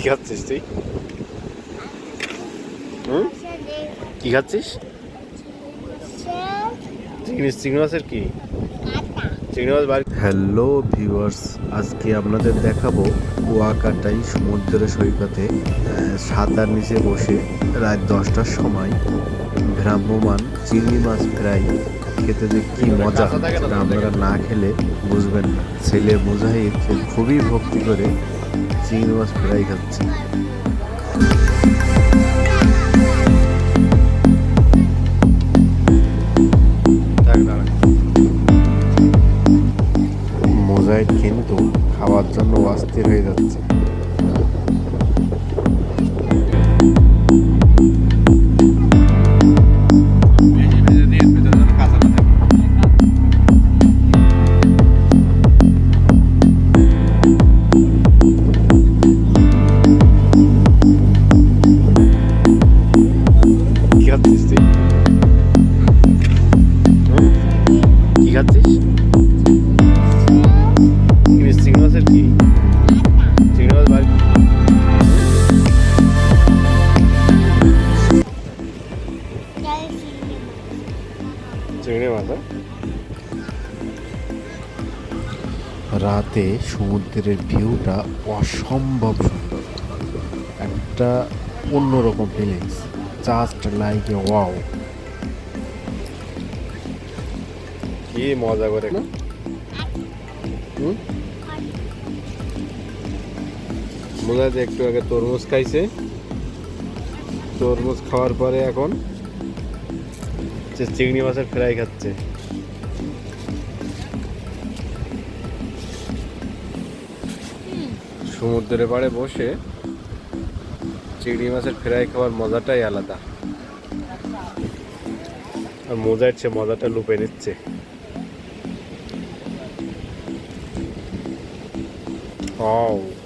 কি খাচ্ছিস তুই? হুম? কি খাচ্ছিস? চিংড়ি চিংড়ি মাছের কি? চিংড়ি মাছ বাড়ি হ্যালো ভিউয়ার্স আজকে আপনাদের দেখাবো কুয়াকাটাই সমুদ্র সৈকতে সাঁতার নিচে বসে রাত দশটার সময় ভ্রাম্যমান চিংড়ি মাছ ফ্রাই খেতে যে কি মজা আপনারা না খেলে বুঝবেন না। ছেলে মুজাহিদ খুবই ভক্তি করে চিংড়ি মাছ ফ্রাই খাচ্ছে মোজাইক কিন্তু খাওয়ার জন্য অস্থির হয়ে যাচ্ছে। রাতে সমুদ্রের ভিউটা অসম্ভব সুন্দর। একটা অন্যরকম feelings just like a wow কি মজা করে। মনে হয় যে একটু আগে তরমুজ খাইছে। তরমুজ খাওয়ার পরে এখন যে চিংড়ি মাছের ফ্রাই খাচ্ছে। সমুদ্রের পাড়ে বসে চিংড়ি মাছের ফ্রাই খাওয়ার মজাটাই আলাদা। আর মজার চেয়ে মজাটা লুপে নিচ্ছে। 哦。